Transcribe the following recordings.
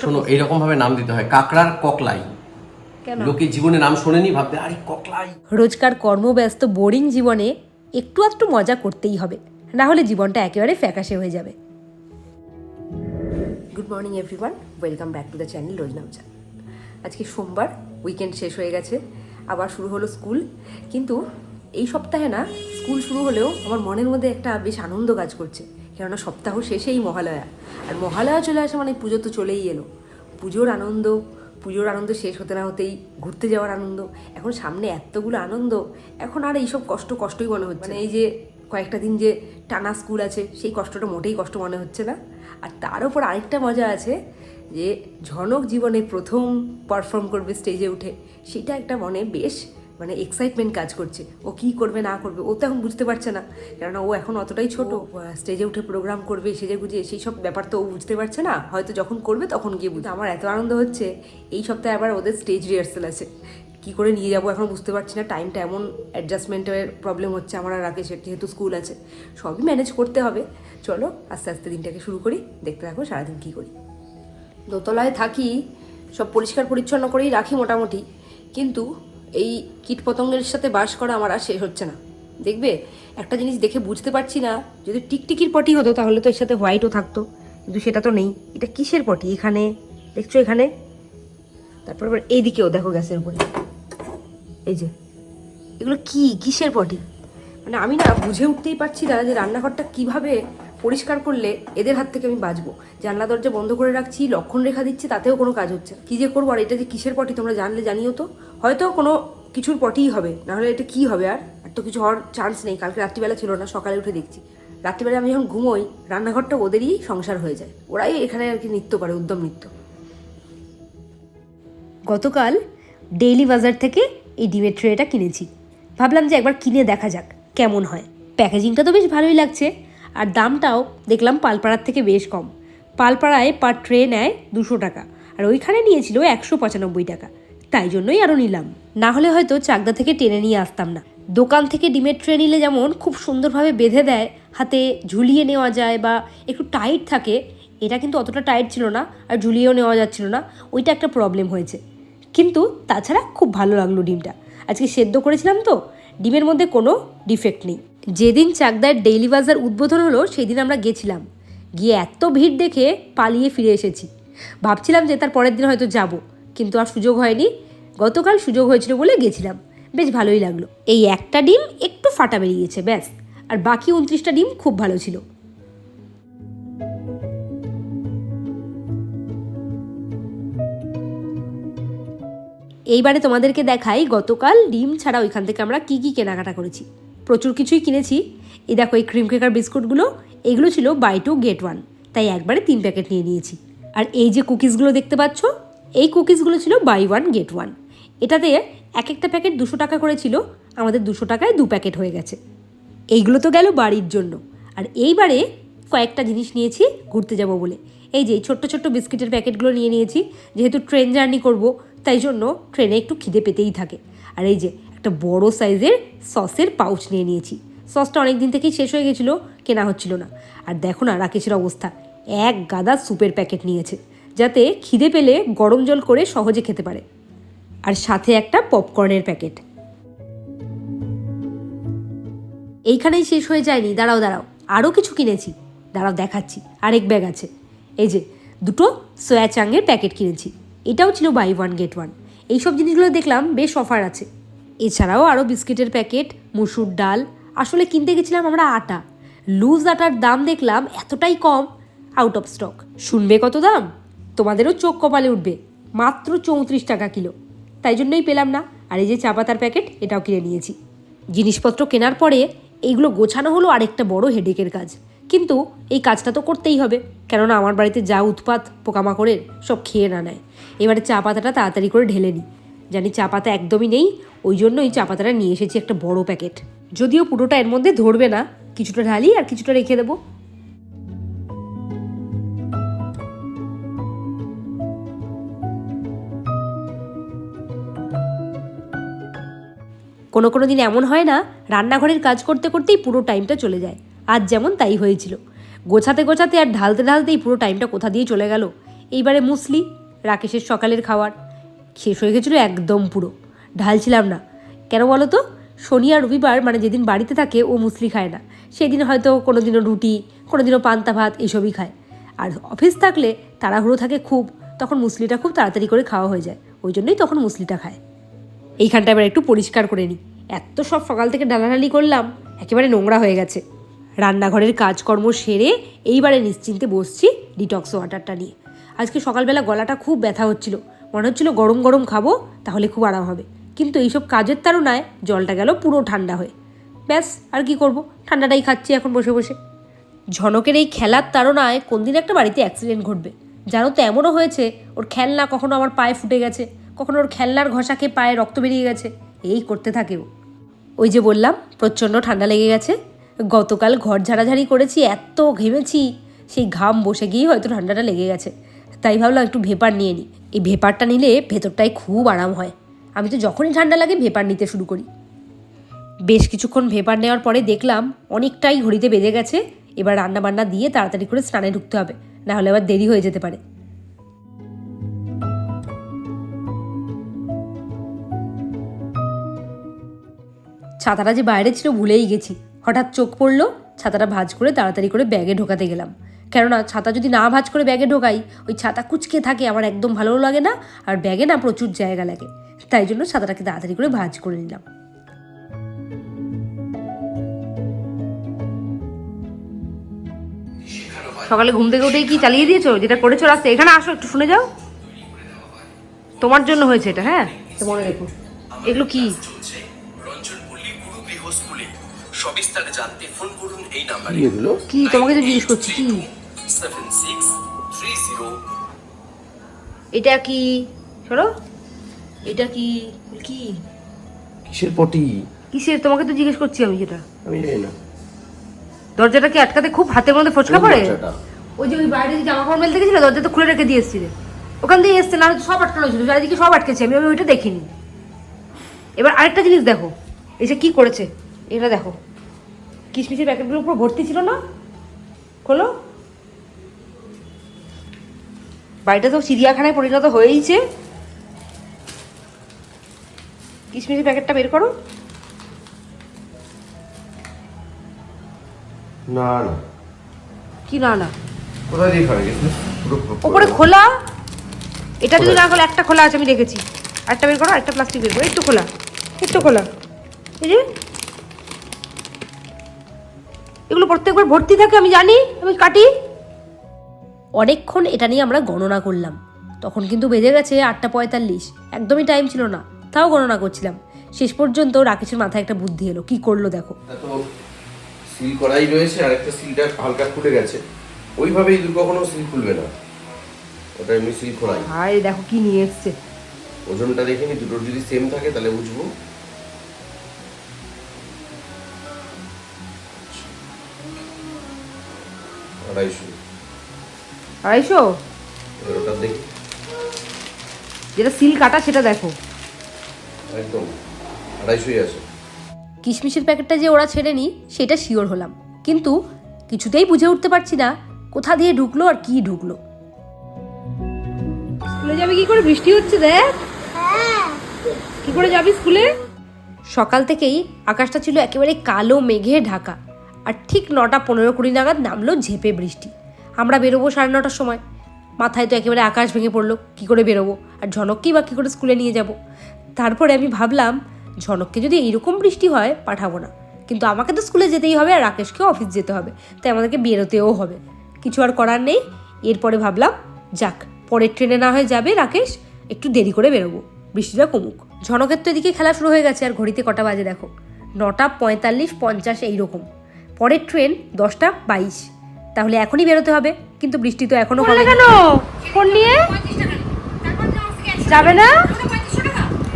শোনো এইরকম ভাবে নাম দিতে হয় কাকড়ার ককলাই। লোকে জীবনে নাম শোনেনি ভাববে আরে ককলাই। রোজকার কর্মব্যস্ত বোরিং জীবনে একটু একটু মজা করতেই হবে না হলে জীবনটা একেবারে ফ্যাকাশে হয়ে যাবে। Good morning everyone welcome back to the channel Rojnamcha আজকে সোমবার উইকেন্ড শেষ হয়ে গেছে আবার শুরু হলো স্কুল কিন্তু এই সপ্তাহে না স্কুল শুরু হলেও আমার মনের মধ্যে একটা বেশ আনন্দ কাজ করছে। কেননা সপ্তাহ শেষেই মহালয়া। আর মহালয়া চলে আসে মানে পুজো তো চলেই এলো। পুজোর আনন্দ পুজোর আনন্দ শেষ হতে না হতেই ঘুরতে যাওয়ার আনন্দ। এখন সামনে এতগুলো আনন্দ, এখন আর এইসব কষ্ট কষ্টই মনে হচ্ছে মানে এই যে কয়েকটা দিন যে টানা স্কুল আছে, সেই কষ্টটা মোটেই কষ্ট মনে হচ্ছে না। আর তার উপর আরেকটা মজা আছে যে ঝনক জীবনে প্রথম পারফর্ম করবে স্টেজে উঠে। সেটা একটা মনে বেশ মানে এক্সাইটমেন্ট কাজ করছে। ও কি করবে না করবে ও তো এখন বুঝতে পারছে না। কেননা ও এখন অতটাই ছোট। স্টেজে উঠে প্রোগ্রাম করবে সেজে গুজে সেই সব ব্যাপার তো ও বুঝতে পারছে না। হয়তো যখন করবে তখন গিয়ে বুঝতে আমার এত আনন্দ হচ্ছে এই সপ্তাহে আবার ওদের স্টেজ রিহার্সাল আছে। কি করে নিয়ে যাব এখন বুঝতে পারছি না। টাইমটা এমন অ্যাডজাস্টমেন্টের প্রবলেম হচ্ছে আমার আর রাকেশের যেহেতু স্কুল আছে। সবই ম্যানেজ করতে হবে। চলো আস্তে আস্তে দিনটাকে শুরু করি। দেখতে থাকো সারাদিন কী করি। দোতলায় থাকি সব পরিষ্কার পরিচ্ছন্ন করেই রাখি মোটামুটি। কিন্তু এই কীটপতঙ্গের সাথে বাস করা আমার আর শেষ হচ্ছে না। দেখবে? একটা জিনিস দেখে বুঝতে পারছি না, যদি টিকটিকির পটি হতো তাহলে তো এর সাথে হোয়াইটও থাকতো, কিন্তু সেটা তো নেই। এটা কিসের পটি? এখানে? দেখছ এখানে? তারপর আবার এইদিকেও দেখো গ্যাসের উপরে। এই যে। এগুলো কি? কিসের পটি? মানে আমি না বুঝে উঠতেই পারছি না যে রান্নাঘরটা কীভাবে পরিষ্কার করলে এদের হাত থেকে আমি বাঁচবো। জানলা দরজা বন্ধ করে রাখছি লক্ষণ রেখা দিচ্ছি, তাতেও কোনো কাজ হচ্ছে না। কি যে করব আর এটা যে কিসের পটি তোমরা জানলে জানিও তো। হয়তো কোনো কিছুর পটিই হবে, নাহলে এটা কি হবে আর? আর তো কিছু হওয়ার চান্স নেই, কালকে রাত্রিবেলা ছিল না, সকালে উঠে দেখছি। রাত্রিবেলা আমি যখন ঘুমোই, রান্নাঘরটা ওদেরই সংসার হয়ে যায়। ওরাই এখানে আর কি নৃত্য করে, উদ্যম নৃত্য। গতকাল ডেইলি বাজার থেকে এই ডিমের ট্রেটা কিনেছি। ভাবলাম যে একবার কিনে দেখা যাক, কেমন হয়। প্যাকেজিংটা তো বেশ ভালোই লাগছে, আর দামটাও দেখলাম পালপাড়ার থেকে বেশ কম। পালপাড়ায় পার ট্রে নেয় দুশো টাকা, আর ওইখানে নিয়েছিল একশো পঁচানব্বই টাকা। তাই জন্যই আরও নিলাম। না হলে হয়তো চাকদা থেকে টেনে নিয়ে আসতাম না। দোকান থেকে ডিমের ট্রে নিলে যেমন খুব সুন্দরভাবে বেঁধে দেয়, হাতে ঝুলিয়ে নেওয়া যায় বা একটু টাইট থাকে, এটা কিন্তু অতটা টাইট ছিল না আর ঝুলিয়েও নেওয়া যাচ্ছিল না, ওইটা একটা প্রবলেম হয়েছে। কিন্তু তাছাড়া খুব ভালো লাগল ডিমটা। আজকে সেদ্ধ করেছিলাম তো, ডিমের মধ্যে কোনো ডিফেক্ট নেই। যেদিন চাকদার ডেইলি বাজার উদ্বোধন হলো সেই দিন আমরা গেছিলাম। গিয়ে এত ভিড় দেখে পালিয়ে ফিরে এসেছি। ভাবছিলাম যে তার পরের দিন হয়তো যাব, কিন্তু আর সুযোগ হয়নি। গতকাল সুযোগ হয়েছিল বলে গেছিলাম। বেশ ভালোই লাগল। এই একটা ডিম একটু ফাটা বেরিয়েছে, ব্যাস। আর বাকি উনত্রিশটা ডিম খুব ভালো ছিল। এইবারে তোমাদেরকে দেখাই গতকাল ডিম ছাড়া ওইখান থেকে আমরা কি কি কেনাকাটা করেছি। প্রচুর কিছুই কিনেছি। এই দেখো, এই ক্রিম কেকার বিস্কুটগুলো এগুলো ছিল বাই টু গেট ওয়ান তাই একবারে তিন প্যাকেট নিয়ে নিয়েছি। আর এই যে কুকিজগুলো দেখতে পাচ্ছ, এই কুকিজগুলো ছিল বাই ওয়ান গেট ওয়ান এটাতে এক একটা প্যাকেট দুশো টাকা করে ছিল, আমাদের দুশো টাকায় দু প্যাকেট হয়ে গেছে। এইগুলো তো গেল বাড়ির জন্য। আর এইবারে কয়েকটা জিনিস নিয়েছি, ঘুরতে যাব বলে। এই যে ছোট্ট ছোট্ট বিস্কিটের প্যাকেটগুলো নিয়ে নিয়েছি, যেহেতু ট্রেন জার্নি করব, তাই জন্য ট্রেনে একটু খিদে পেতেই থাকে। আর এই যে, একটা বড় সাইজের সসের পাউচ নিয়ে নিয়েছি। সসটা অনেক দিন থেকেই শেষ হয়ে গেছিল, কেনা হচ্ছিল না। আর দেখো না, রাকেশের অবস্থা। এক গাদা স্যুপের প্যাকেট নিয়েছে, যাতে খিদে পেলে গরম জল করে সহজে খেতে পারে। আর সাথে একটা পপকর্নের প্যাকেট। এইখানেই শেষ হয়ে যায়নি। দাঁড়াও দাঁড়াও। আরও কিছু কিনেছি। দাঁড়াও, দেখাচ্ছি। আরেক ব্যাগ আছে। এই যে, দুটো সয়া চাঙের প্যাকেট কিনেছি। এটাও ছিল বাই ওয়ান, গেট ওয়ান। এইসব জিনিসগুলো দেখলাম, বেশ অফার আছে। এছাড়াও আরও বিস্কিটের প্যাকেট, মুসুর ডাল। আসলে কিনতে গেছিলাম আমরা আটা। লুজ আটার দাম দেখলাম এতটাই কম আউট অফ স্টক শুনবে কত দাম? তোমাদেরও চোখ কপালে উঠবে। মাত্র চৌত্রিশ টাকা কিলো। তাই জন্যই পেলাম না। আর এই যে চা পাতার প্যাকেট, এটাও কিনে নিয়েছি। জিনিসপত্র কেনার পরে এইগুলো গোছানো হলো আরেকটা বড় হেডেকের কাজ। কিন্তু এই কাজটা তো করতেই হবে, কেননা আমার বাড়িতে যা উৎপাত, পোকামাকড়ের, সব খেয়ে না নেয়। এবারে চা পাতাটা তাড়াতাড়ি করে ঢেলে নিই। জানি চা পাতা একদমই নেই, ওই জন্যই চা পাতাটা নিয়ে এসেছি একটা বড় প্যাকেট। যদিও পুরোটা এর মধ্যে ধরবে না, কিছুটা ঢালি আর কিছুটা রেখে দেবো। কোনো কোনো দিন এমন হয় না, রান্নাঘরের কাজ করতে করতেই পুরো টাইমটা চলে যায়। আজ যেমন তাই হয়েছিল। গোছাতে গোছাতে আর ঢালতে ঢালতেই পুরো টাইমটা কোথা দিয়ে চলে গেল। এইবারে মুসলি, রাকেশের সকালের খাবার শেষ হয়ে গেছিল একদম পুরো। ঢালছিলাম না। কেন বলো তো? শনি আর রবিবার মানে যেদিন বাড়িতে থাকে, ও মুসলি খায় না। সেদিন হয়তো কোনো দিনও রুটি কোনো দিনও পান্তা ভাত এইসবই খায়। আর অফিস থাকলে তাড়াহুড়ো থাকে খুব, তখন মুসলিটা খুব তাড়াতাড়ি করে খাওয়া হয়ে যায়। ওই জন্যই তখন মুসলিটা খায়। এইখানটা এবার একটু পরিষ্কার করে নিই। এত সব সকাল থেকে ডালাডালি করলাম, একেবারে নোংরা হয়ে গেছে। রান্নাঘরের কাজকর্ম সেরে এইবারে নিশ্চিন্তে বসছি ডিটক্স ওয়াটারটা নিয়ে। আজকে সকালবেলা গলাটা খুব ব্যথা হচ্ছিল। মনে হচ্ছিল গরম গরম খাব, তাহলে খুব আরাম হবে। কিন্তু এইসব কাজের তাড়নায় জলটা গেল পুরো ঠান্ডা হয়ে। ব্যাস, আর কি করব? ঠান্ডাটাই খাচ্ছি এখন বসে বসে। ঝনকের এই খেলার তাড়নায় কোন দিন একটা বাড়িতে অ্যাক্সিডেন্ট ঘটবে। জানো তো এমনও হয়েছে, ওর খেলনা কখনো আমার পায়ে ফুটে গেছে। কখনো ওর খেলনার ঘষাকে পায়ে রক্ত বেরিয়ে গেছে। এই করতে থাকে ও। ওই যে বললাম, প্রচণ্ড ঠান্ডা লেগে গেছে। গতকাল ঘর ঝাড়াঝাড়ি করেছি, এত ঘেমেছি, সেই ঘাম বসে গিয়েই হয়তো ঠান্ডাটা লেগে গেছে। তাই ভাবলাম একটু ভেপার নিয়ে নিই এই ভেপারটা নিলে ভেতরটায় খুব আরাম হয়। আমি তো যখনই ঠান্ডা লাগে ভেপার নিতে শুরু করি। বেশ কিছুক্ষণ ভেপার নেওয়ার পরে দেখলাম অনেকটাই ঘড়িতে বেজে গেছে। এবার রান্না বান্না দিয়ে তাড়াতাড়ি করে স্নানে ঢুকতে হবে। না হলে আবার দেরি হয়ে যেতে পারে। ছাতাটা যে বাইরে ছিল ভুলেই গেছি। হঠাৎ চোখ পড়ল ছাতাটা ভাঁজ করে তাড়াতাড়ি করে ব্যাগে ঢোকাতে গেলাম। কেননা ছাতা যদি না ভাজ করে ব্যাগে ঢোকাই ওই ছাতা কুচকে থাকে আমার একদম ভালো লাগে না আর ব্যাগে না প্রচুর জায়গা লাগে। তাই জন্য ছাতাটাকে তাড়াতাড়ি করে ভাঁজ করে নিলাম। সকালে ঘুম থেকে উঠেই কি চালিয়ে দিয়েছ? যেটা করেছ রাস্তায় এখানে আসো একটু শুনে যাও। তোমার জন্য হয়েছে এটা হ্যাঁ? মনে রেখো। এগুলো কি? সবিস্তার জানতে ফোন করুন এই নাম্বারে কি এগুলো? কি? তোমাকে তো জিজ্ঞেস করছি। কি এটা কি? সরো এটা কি? কি? কিসের পটি? কিসের? তোমাকে তো জিজ্ঞেস করছি আমি যেটা। আমি জানি না। দরজাটা কি আটকাতে খুব হাতের মধ্যে ফচকা পড়ে? ওই যে ওই বাইরে যে জামা কাপড় মেলতে গেছিল দরজা তো খুলে রেখে দিয়ে এসেছিলে। ওখান দিয়ে এসছে না সব আটকানো ছিল চারিদিকে সব আটকেছে। আমি আমি ওইটা দেখিনি। এবার আরেকটা জিনিস দেখো। এসে কি করেছে? এটা দেখো। কিশমিশের প্যাকেটগুলো পুরো ভর্তি ছিল না? খোলো। বাড়িটা তো চিড়িয়াখানায় পরিণত হয়েইছে। কিশমিশের প্যাকেটটা বের করো। না না। কি না না? কোথায় দিয়ে খাবে গেছে পুরো ওপরে খোলা। এটা যদি না খোলা একটা খোলা আছে আমি দেখেছি। একটা বের করো একটা প্লাস্টিক বের করো একটু খোলা। একটু খোলা। এই যে এগুলো প্রত্যেকবার ভর্তি থাকে আমি জানি আমি কাটি। অনেকক্ষণ এটা নিয়ে আমরা গণনা করলাম। তখন কিন্তু বেজে গেছে আটটা পঁয়তাল্লিশ। একদমই টাইম ছিল না তাও গণনা করছিলাম। শেষ পর্যন্ত রাকেশের মাথায় একটা বুদ্ধি এলো কি করল দেখো। সিল করাই রয়েছে আর একটা সিলটা হালকা খুলে গেছে। ওইভাবে ইঁদুর কখনো সিল খুলবে না। ওটা এমনি সিল খোলাই। হায় দেখো কি নিয়ে এসছে। ওজনটা দেখে নি দুটোর যদি সেম থাকে তাহলে বুঝব। আড়াইশো। আড়াইশো? ওটা দেখি। যেটা সিল কাটা সেটা দেখো। একদম আড়াইশোই আছে। কিশমিশের প্যাকেটটা যে ওরা ছেড়ে নি সেটা শিওর হলাম। কিন্তু কিছুতেই বুঝে উঠতে পারছি না কোথা দিয়ে ঢুকলো আর কি ঢুকলো। স্কুলে যাবে কি করে? বৃষ্টি হচ্ছে দেখ। কি করে যাবি স্কুলে? সকাল থেকেই আকাশটা ছিল একেবারে কালো মেঘে ঢাকা। আর ঠিক নটা পনেরো কুড়ি নাগাদ নামলো ঝেপে বৃষ্টি। আমরা বেরোবো সাড়ে নটার সময়। মাথায় তো একেবারে আকাশ ভেঙে পড়ল, কি করে বেরোবো? আর ঝনককেই বা কী করে স্কুলে নিয়ে যাব? তারপরে আমি ভাবলাম, ঝনককে যদি এইরকম বৃষ্টি হয়, পাঠাবো না। কিন্তু আমাকে তো স্কুলে যেতেই হবে আর রাকেশকেও অফিস যেতে হবে। তাই আমাদেরকে বেরোতেও হবে। কিছু আর করার নেই। এরপরে ভাবলাম, যাক, পরের ট্রেনে না হয়ে যাবে রাকেশ, একটু দেরি করে বেরোবো। বৃষ্টিটা কমুক। ঝনকের তো এদিকে খেলা শুরু হয়ে গেছে, আর ঘড়িতে কটা বাজে দেখো? নটা পঁয়তাল্লিশ পঞ্চাশ এইরকম। পরের ট্রেন দশটা বাইশ। তাহলে এখনই বেরোতে হবে কিন্তু বৃষ্টি তো এখনও কমে কেন? ফোন নিয়ে? যাবে না?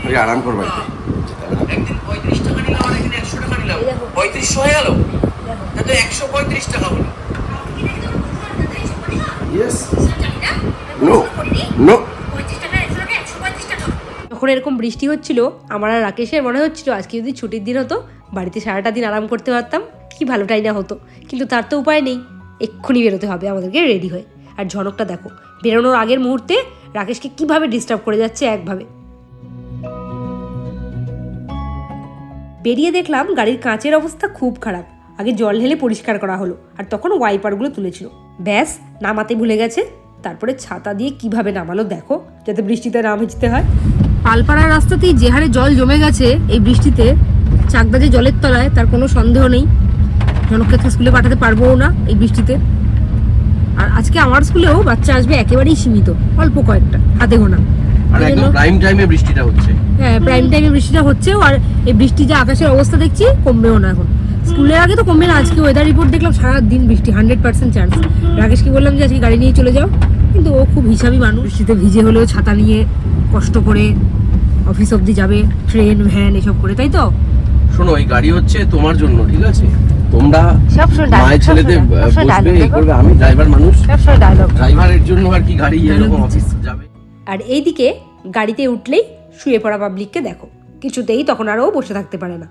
ওই আরাম করবে একদিন পঁয়ত্রিশ টাকা নিলাম আর একদিন একশো টাকা নিলাম পঁয়ত্রিশশো হয়ে গেল তো একশো পঁয়ত্রিশ টাকা হলো ইয়েস নো নো যখন এরকম বৃষ্টি হচ্ছিল আমার আর রাকেশের মনে হচ্ছিল আজকে যদি ছুটির দিন হতো বাড়িতে সারাটা দিন আরাম করতে পারতাম। কি ভালোটাই না হতো। কিন্তু তার তো উপায় নেই। এক্ষুনি বেরোতে হবে আমাদেরকে রেডি হয়ে। আর ঝনকটা দেখো, বেরোনোর আগের মুহূর্তে রাকেশকে কীভাবে ডিস্টার্ব করে যাচ্ছে একভাবে। বেরিয়ে দেখলাম গাড়ির কাঁচের অবস্থা খুব খারাপ। আগে জল ঢেলে পরিষ্কার করা হলো, আর তখন ওয়াইপারগুলো তুলেছিল। ব্যাস, নামাতে ভুলে গেছে। তারপরে ছাতা দিয়ে কীভাবে নামালো দেখো, যাতে বৃষ্টিতে না ভিজতে হয়। পালপাড়ার রাস্তাতেই যে হারে জল জমে গেছে, এই বৃষ্টিতে চাকদা যে জলের তলায় তার কোনো সন্দেহ নেই। জনককে তো স্কুলে পাঠাতে পারব না এই বৃষ্টিতে। আর আজকে আমার স্কুলেও বাচ্চা আসবে একেবারেই সীমিত অল্প কয়েকটা হাতে গোনা। আর একদম প্রাইম টাইমে বৃষ্টিটা হচ্ছে। হ্যাঁ প্রাইম টাইমে বৃষ্টিটা হচ্ছেও আর এই বৃষ্টি যে আকাশের অবস্থা দেখছি কমবেও না এখন। স্কুলের আগে তো কমবে না আজকে ওয়েদার রিপোর্ট দেখলাম সারা দিন বৃষ্টি হান্ড্রেড পার্সেন্ট চান্স রাকেশকে বললাম যে আজকে গাড়ি নিয়ে চলে যাও কিন্তু ও খুব হিসাবি মানুষ। বৃষ্টিতে ভিজে হলেও ছাতা নিয়ে কষ্ট করে অফিস অবধি যাবে ট্রেন ভ্যান এসব করে তাই তো? শোনো এই গাড়ি হচ্ছে তোমার জন্য ঠিক আছে? তোমরা সবসময় মায়ের ছেলেতে বসবে এই করবে আমি ড্রাইভার মানুষ। ড্রাইভারের জন্য আর কি গাড়ি এরকম অফিস যাবে? আর এইদিকে গাড়িতে উঠলেই শুয়ে পড়া পাবলিককে দেখো। কিছুতেই তখন আর ও বসে থাকতে পারে না।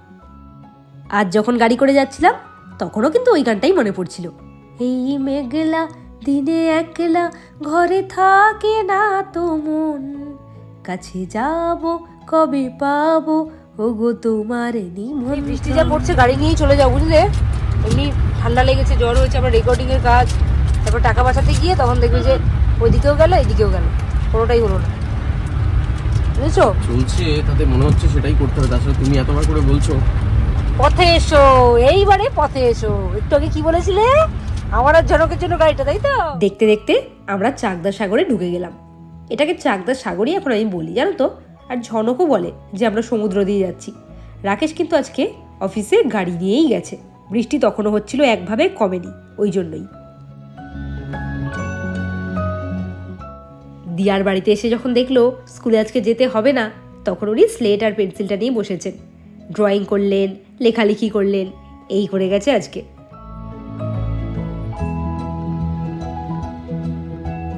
আজ যখন গাড়ি করে যাচ্ছিলাম তখনও কিন্তু ওই গানটাই মনে পড়ছিল। এই মেঘলা দিনে একলা ঘরে থাকে না তো মন। কাছে যাব কবে পাবো ওগো তোমার নিমন বৃষ্টি যা পড়ছে গাড়ি নিয়েই চলে যাও বুঝলে? এমনি ঠান্ডা লেগেছে জ্বর হয়েছে আবার রেকর্ডিং এর কাজ তারপর টাকা বাঁচাতে গিয়ে তখন দেখবে যে ওইদিকেও গেল এদিকেও গেল। কোনোটাই হলো না। বুঝেছ? চলছে তাতে মনে হচ্ছে সেটাই করতে হবে। তাছাড়া তুমি এতবার করে বলছো। পথে এসো এইবারে পথে এসো। একটু আগে কি বলেছিলে? আমার আর জনকের জন্য গাড়িটা তাই তো? দেখতে দেখতে আমরা চাকদা সাগরে ঢুকে গেলাম। এটাকে চাকদা সাগরই এখন আমি বলি জানো তো? আর ঝনকও বলে যে আমরা সমুদ্র দিয়ে যাচ্ছি। রাকেশ কিন্তু আজকে অফিসে গাড়ি নিয়েই গেছে। বৃষ্টি তখনও হচ্ছিল একভাবে কমেনি, ওই জন্যই। দিয়ার বাড়িতে এসে যখন দেখল স্কুলে আজকে যেতে হবে না, তখন উনি স্লেট আর পেন্সিলটা নিয়ে বসেছেন। ড্রয়িং করলেন, লেখালেখি করলেন, এই করে গেছে আজকে।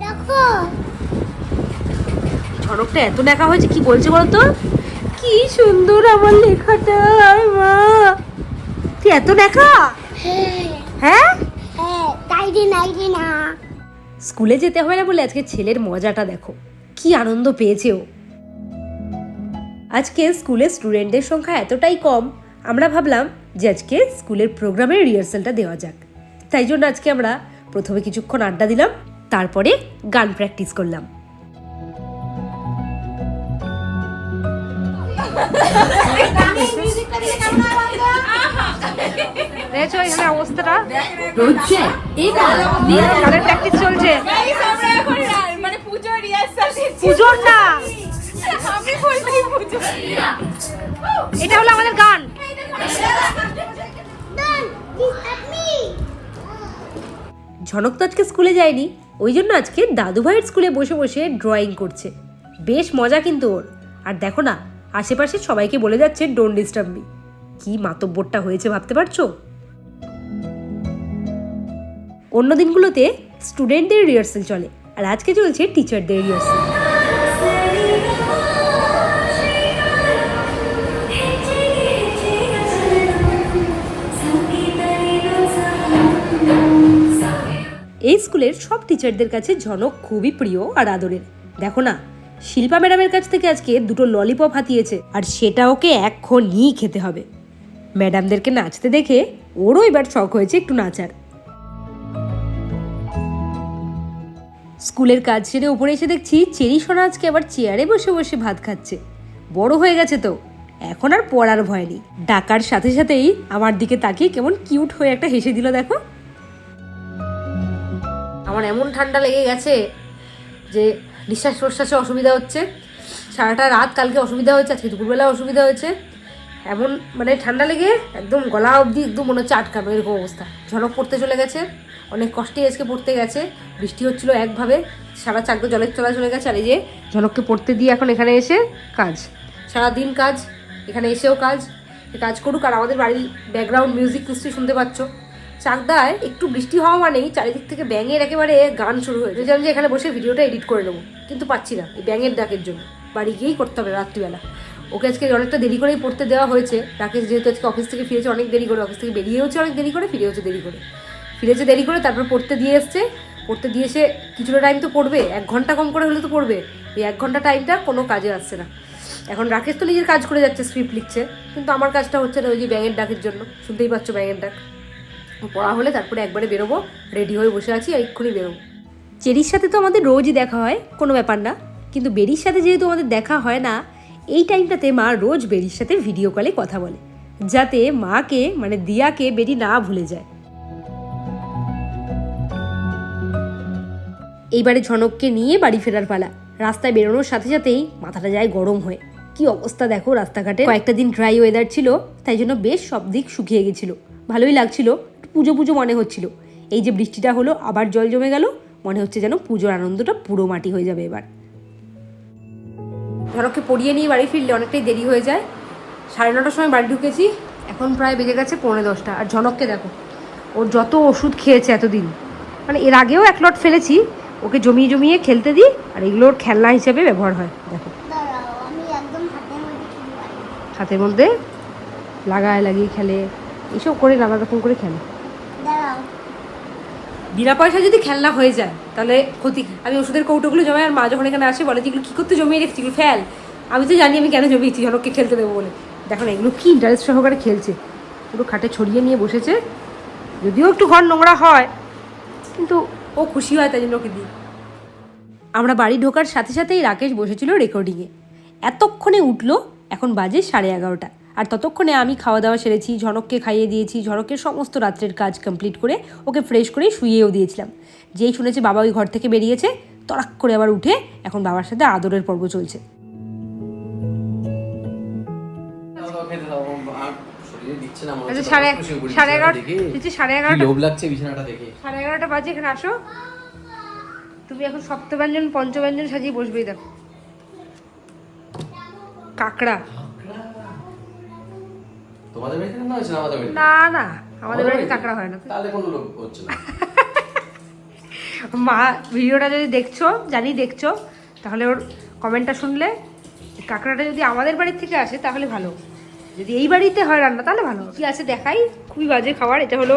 দেখো ঝনকটা এত দেখা হয়েছে? কি বলছে বলতো? কি সুন্দর আমার লেখাটা মা। তুই এত দেখা? হ্যাঁ? হ্যাঁ হ্যাঁ স্কুলে যেতে হবে না বলে আজকে ছেলের মজাটা দেখো। কি আনন্দ পেয়েছে ও। আজকে স্কুলের স্টুডেন্টদের সংখ্যা এতটাই কম, আমরা ভাবলাম যে আজকে স্কুলের প্রোগ্রামের রিহার্সালটা দেওয়া যাক। তাই জন্য আজকে আমরা প্রথমে কিছুক্ষণ আড্ডা দিলাম, তারপরে গান প্র্যাকটিস করলাম। দেখছ এখানে অবস্থাটা? হচ্ছে গানের প্র্যাকটিস চলছে। মানে পুজো রিহার্সাল পুজোর না। আমি বলছি পুজো। এটা হলো আমাদের গান. ঝনক তো আজকে স্কুলে যায়নি ওই জন্য আজকে দাদু ভাইয়ের স্কুলে বসে বসে ড্রয়িং করছে। বেশ মজা কিন্তু ওর। আর দেখো না আশেপাশে সবাইকে বলে যাচ্ছে ডোন্ট ডিস্টার্ব মি কি মাতব্বরটা হয়েছে ভাবতে পারছ? অন্য দিনগুলোতে স্টুডেন্টদের রিহার্সেল চলে, আর আজকে চলছে টিচারদের রিহার্সেল এই স্কুলের সব টিচারদের কাছে ঝনক খুবই প্রিয় আর আদরের। দেখো না শিল্পা ম্যাডামের কাছ থেকে আজকে দুটো ললিপপ হাতিয়েছে, আর সেটা ওকে এক্ষুনি খেতে হবে। ম্যাডামদেরকে নাচতে দেখে ওরও এবার শখ হয়েছে একটু নাচার। স্কুলের কাজ সেরে উপরে এসে দেখছি চেরি সোনা আজকে আবার চেয়ারে বসে বসে ভাত খাচ্ছে। বড় হয়ে গেছে তো, এখন আর পড়ার ভয় নেই। ডাকার সাথে সাথেই আমার দিকে তাকিয়ে কেমন কিউট হয়ে একটা হেসে দিল, দেখো। আমার এমন ঠান্ডা লেগে গেছে যে নিঃশ্বাস প্রশ্বাসে অসুবিধা হচ্ছে। সারাটা রাত কালকে অসুবিধা হয়েছে, আজকে দুপুরবেলা অসুবিধা হয়েছে। এমন মানে ঠান্ডা লেগে একদম গলা অবধি একদম মনে হচ্ছে আটকানো এরকম অবস্থা। ঝনক পড়তে চলে গেছে, অনেক কষ্টে আজকে পড়তে গেছে, বৃষ্টি হচ্ছিল একভাবে, সারা চাকদা জলের চলা চলে গেছে। আর এই যে ঝনককে পড়তে দিয়ে এখন এখানে এসে কাজ সারা দিন কাজ, এখানে এসেও কাজ কাজ করুক। আর আমাদের বাড়ির ব্যাকগ্রাউন্ড মিউজিক নিশ্চয়ই শুনতে পাচ্ছ। চাকদায় একটু বৃষ্টি হওয়া মানেই চারিদিক থেকে ব্যাঙের একেবারে গান শুরু হয়ে ভেবেছিলাম যে এখানে বসে ভিডিওটা এডিট করে নেব। কিন্তু পাচ্ছি না এই ব্যাঙের ডাকের জন্য। বাড়ি গিয়েই করতে হবে রাত্রিবেলা। ওকে আজকে অনেকটা দেরি করেই পড়তে দেওয়া হয়েছে। রাকেশ যেহেতু আজকে অফিস থেকে ফিরেছে, অনেক দেরি করে অফিস থেকে বেরিয়েওছে অনেক দেরি করে ফিরে ফিরেওছে দেরি করে। ফিরেছে দেরি করে, তারপর পড়তে দিয়ে এসছে। পড়তে দিয়ে এসে কিছুটা টাইম তো পড়বে, এক ঘণ্টা কম করে হলে তো পড়বে। এই এক ঘণ্টা টাইমটা কোনো কাজে আসছে না। এখন রাকেশ তো নিজের কাজ করে যাচ্ছে স্ক্রিপ্ট লিখছে। কিন্তু আমার কাজটা হচ্ছে না ওই যে ব্যাঙের ডাকের জন্য। শুনতেই পাচ্ছ ব্যাঙের ডাক। পড়া হলে তারপরে একবারে বেরোবো রেডি হয়ে বসে আছি এক্ষুনি বেরোবো। চেরির সাথে তো আমাদের রোজই দেখা হয়, কোনো ব্যাপার না। কিন্তু বেরির সাথে যেহেতু আমাদের দেখা হয় না, এই টাইমটাতে মা রোজ বেরির সাথে ভিডিও কলে কথা বলে, যাতে মাকে মানে দিয়াকে বেরি না ভুলে যায়। এইবারে ঝনককে নিয়ে বাড়ি ফেরার পালা। রাস্তায় বেরোনোর সাথে সাথেই মাথাটা যায় গরম হয়ে। কি অবস্থা দেখো রাস্তাঘাটে। কয়েকটা দিন ড্রাই ওয়েদার ছিল, তাই জন্য বেশ সব দিক শুকিয়ে গেছিল। ভালোই লাগছিল পুজো পুজো মনে হচ্ছিল। এই যে বৃষ্টিটা হলো, আবার জল জমে গেল মনে হচ্ছে যেন পুজোর আনন্দটা পুরো মাটি হয়ে যাবে এবার। ঝনককে পড়িয়ে নিয়ে বাড়ি ফিরলে অনেকটাই দেরি হয়ে যায়। সাড়ে নটার সময় বাড়ি ঢুকেছি এখন প্রায় বেজে গেছে পৌনে দশটা। আর ঝনককে দেখো ওর যত ওষুধ খেয়েছে এতদিন মানে এর আগেও এক লট ফেলেছি ওকে জমিয়ে জমিয়ে খেলতে দিই আর এগুলো ওর খেলনা হিসেবে ব্যবহার হয় দেখো। হাতের মধ্যে লাগায় লাগিয়ে খেলে এইসব করে নানা রকম করে খেলে। বিনা পয়সা যদি খেলনা হয়ে যায়, তাহলে ক্ষতি আমি ওষুধের কৌটোগুলো জমাই, আর মা যখন এখানে আসে বলে যেগুলো কী করতে জমিয়ে রেখেছি, এগুলো ফেল। আমি তো জানি আমি কেন জমিয়েছি জনককে খেলতে দেবো বলে। দেখো না, এগুলো কী ইন্টারেস্ট সহকারে খেলছে। পুরো খাটে ছড়িয়ে নিয়ে বসেছে। যদিও একটু ঘর নোংরা হয়, কিন্তু ও খুশি হয় তাই জন্য ওকে দিই। আমরা বাড়ি ঢোকার সাথে সাথেই রাকেশ বসেছিল রেকর্ডিংয়ে এতক্ষণে উঠল, এখন বাজে সাড়ে এগারোটা। আর ততক্ষণে আমি খাওয়া দাওয়া সেরেছি ঝনককে খাইয়ে দিয়েছি ঝনকের সমস্ত রাত্রের কাজ কমপ্লিট করে ওকে ফ্রেশ করে শুইয়েও দিয়েছিলাম। যেই শুনেছে বাবা ওই ঘর থেকে বেরিয়েছে তড়াক করে আবার উঠে এখন বাবার সাথে আদরের পর্ব চলছে। আচ্ছা সাড়ে সাড়ে এগারোটা সাড়ে এগারোটা লোভ লাগছে বিছানাটা দেখে। সাড়ে এগারোটা বাজে এখানে আসো। তুমি এখন সপ্তব্যঞ্জন পঞ্চব্যঞ্জন সাজিয়ে বসবেই দেখো। কাকড়া। তোমাদের বাড়িতে রান্না হয়েছে না আমাদের বাড়িতে? না না আমাদের বাড়িতে কাকড়া হয় না তাহলে কোনো লোভ হচ্ছে না। মা ভিডিওটা যদি দেখছ জানি দেখছ তাহলে ওর কমেন্টটা শুনলে কাঁকড়াটা যদি আমাদের বাড়ির থেকে আসে তাহলে ভালো। যদি এই বাড়িতে হয় রান্না তাহলে ভালো। কি আছে দেখাই? খুবই বাজে খাবার। এটা হলো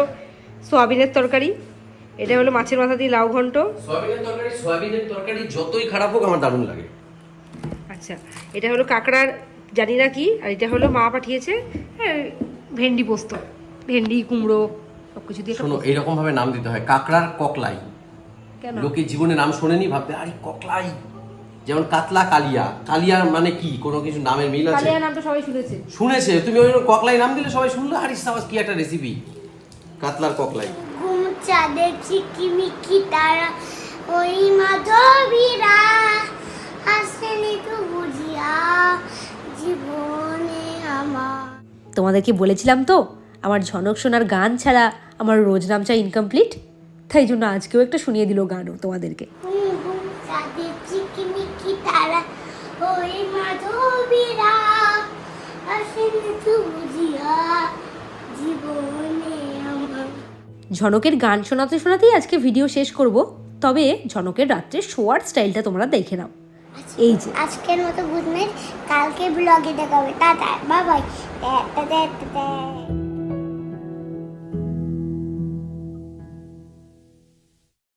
সোয়াবিনের তরকারি। এটা হলো মাছের মাথা দিয়ে লাউ ঘন্ট। সয়াবিনের তরকারি সয়াবিনের তরকারি যতই খারাপ হোক আমার দারুণ লাগে। আচ্ছা এটা হলো কাঁকড়ার জানি না কি আর এটা হলো মা পাঠিয়েছে হ্যাঁ, ভেন্ডি পোস্ত ভেন্ডি কুমড়ো সব কিছু দিয়ে শোনো এইরকম ভাবে নাম দিতে হয় কাকড়ার ককলাই। কেন? লোকে জীবনে নাম শোনেনি ভাবতে আরে ককলাই। যেমন কাতলা কালিয়া কালিয়া মানে কি? কোনো কিছু নামের মিল আছে? কালিয়া নামটা সবাই শুনেছে। শুনেছে তুমি ওই জন্য ককলাই নাম দিলে সবাই শুনলো আরে সাবাস কি একটা রেসিপি কাতলার ককলাই। ঘুম চাঁদে চিকিমিকি তারা ওই মাধবীরা আসেনি তো বুঝিয়া। তোমাদেরকে বলেছিলাম তো, আমার ঝনক শোনার গান ছাড়া আমার রোজ নামচা ইনকমপ্লিট তাই জন্য আজকেও একটা শুনিয়ে দিল গানও তোমাদেরকে। ঝনকের গান শোনাতে শোনাতেই আজকে ভিডিও শেষ করব, তবে ঝনকের রাত্রে শোয়ার স্টাইলটা তোমরা দেখে নাও। এই যে। আজকের মতো গুড নাইট। কালকে ব্লগে দেখা হবে। টাটা। বাবাই বাই।